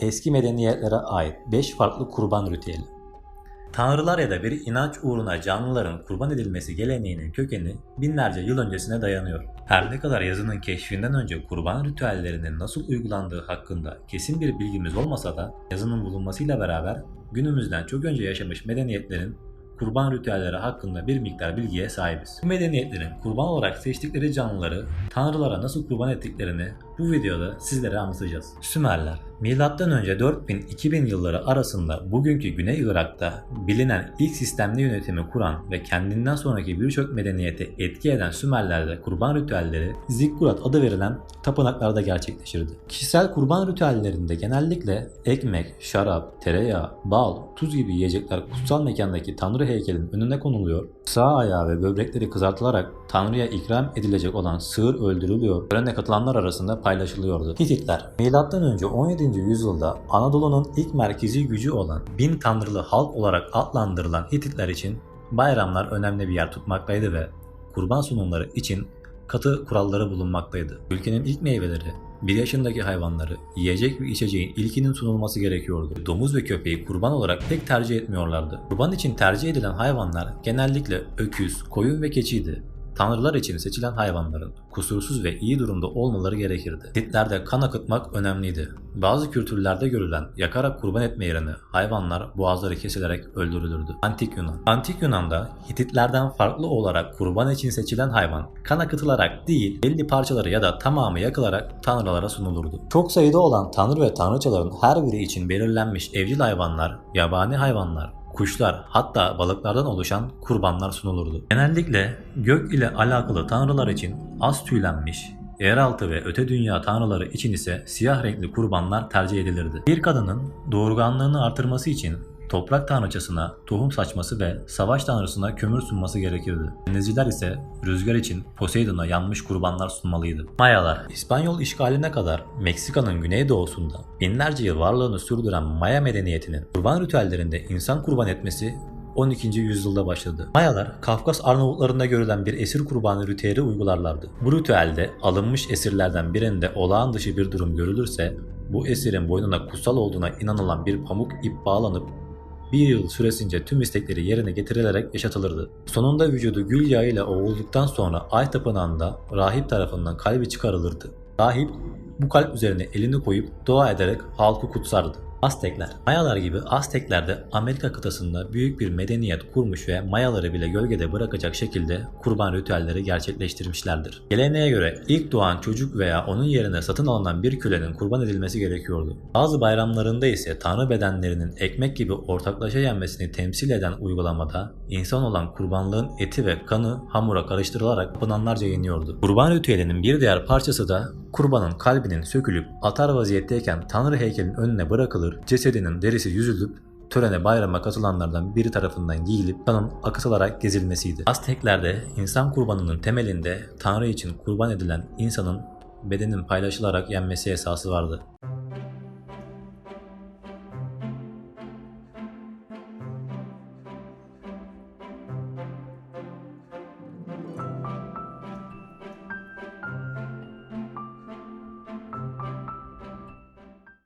eski medeniyetlere ait 5 farklı kurban ritüeli. Tanrılar ya da bir inanç uğruna canlıların kurban edilmesi geleneğinin kökeni binlerce yıl öncesine dayanıyor. Her ne kadar yazının keşfinden önce kurban ritüellerinin nasıl uygulandığı hakkında kesin bir bilgimiz olmasa da yazının bulunmasıyla beraber günümüzden çok önce yaşamış medeniyetlerin kurban ritüelleri hakkında bir miktar bilgiye sahibiz. Bu medeniyetlerin kurban olarak seçtikleri canlıları tanrılara nasıl kurban ettiklerini bu videoda sizlere anlatacağız. Sümerler Önce 4000-2000 yılları arasında bugünkü Güney Irak'ta bilinen ilk sistemli yönetimi kuran ve kendinden sonraki birçok medeniyete etki eden Sümerler'de kurban ritüelleri Zikkurat adı verilen tapınaklarda gerçekleşirdi. Kişisel kurban ritüellerinde genellikle ekmek, şarap, tereyağı, bal, tuz gibi yiyecekler kutsal mekandaki tanrı heykelinin önüne konuluyor, sağ ayağı ve böbrekleri kızartılarak tanrıya ikram edilecek olan sığır öldürülüyor, törene katılanlar arasında paylaşılıyordu. Hititler önce 17. yüzyılda Anadolu'nun ilk merkezi gücü olan bin tanrılı halk olarak adlandırılan Hititler için bayramlar önemli bir yer tutmaktaydı ve kurban sunumları için katı kuralları bulunmaktaydı. Ülkenin ilk meyveleri, bir yaşındaki hayvanları, yiyecek ve içeceğin ilkinin sunulması gerekiyordu. Domuz ve köpeği kurban olarak pek tercih etmiyorlardı. Kurban için tercih edilen hayvanlar genellikle öküz, koyun ve keçiydi. Tanrılar için seçilen hayvanların kusursuz ve iyi durumda olmaları gerekirdi. Hitlerde kan akıtmak önemliydi. Bazı kültürlerde görülen yakarak kurban etme yerine hayvanlar boğazları kesilerek öldürülürdü. Antik Yunan Antik Yunan'da Hititlerden farklı olarak kurban için seçilen hayvan kan akıtılarak değil belli parçaları ya da tamamı yakılarak tanrılara sunulurdu. Çok sayıda olan tanrı ve tanrıçaların her biri için belirlenmiş evcil hayvanlar, yabani hayvanlar, kuşlar hatta balıklardan oluşan kurbanlar sunulurdu. Genellikle gök ile alakalı tanrılar için az tüylenmiş, yeraltı ve öte dünya tanrıları için ise siyah renkli kurbanlar tercih edilirdi. Bir kadının doğurganlığını artırması için toprak tanrıçasına tohum saçması ve savaş tanrısına kömür sunması gerekirdi. Denizciler ise rüzgar için Poseidon'a yanmış kurbanlar sunmalıydı. Mayalar, İspanyol işgaline kadar Meksika'nın güneydoğusunda binlerce yıl varlığını sürdüren Maya medeniyetinin kurban ritüellerinde insan kurban etmesi 12. yüzyılda başladı. Mayalar, Kafkas Arnavutlarında görülen bir esir kurbanı ritüeli uygularlardı. Bu ritüelde alınmış esirlerden birinde olağan dışı bir durum görülürse, bu esirin boynuna kutsal olduğuna inanılan bir pamuk ip bağlanıp bir yıl süresince tüm istekleri yerine getirilerek yaşatılırdı. Sonunda vücudu gül yağıyla ovulduktan sonra Ay Tapınağı'nda rahip tarafından kalbi çıkarılırdı. Rahip bu kalp üzerine elini koyup dua ederek halkı kutsardı. Aztekler Mayalar gibi Aztekler de Amerika kıtasında büyük bir medeniyet kurmuş ve Mayaları bile gölgede bırakacak şekilde kurban ritüelleri gerçekleştirmişlerdir. Geleneğe göre ilk doğan çocuk veya onun yerine satın alınan bir kölenin kurban edilmesi gerekiyordu. Bazı bayramlarında ise tanrı bedenlerinin ekmek gibi ortaklaşa yenmesini temsil eden uygulamada insan olan kurbanlığın eti ve kanı hamura karıştırılarak tapınanlarca yeniyordu. Kurban ritüelinin bir diğer parçası da kurbanın kalbinin sökülüp atar vaziyetteyken tanrı heykelinin önüne bırakılır, cesedinin derisi yüzülüp törene bayrama katılanlardan biri tarafından giyilip kanın akıtılarak gezilmesiydi. Azteklerde insan kurbanının temelinde tanrı için kurban edilen insanın bedenin paylaşılarak yenmesi esası vardı.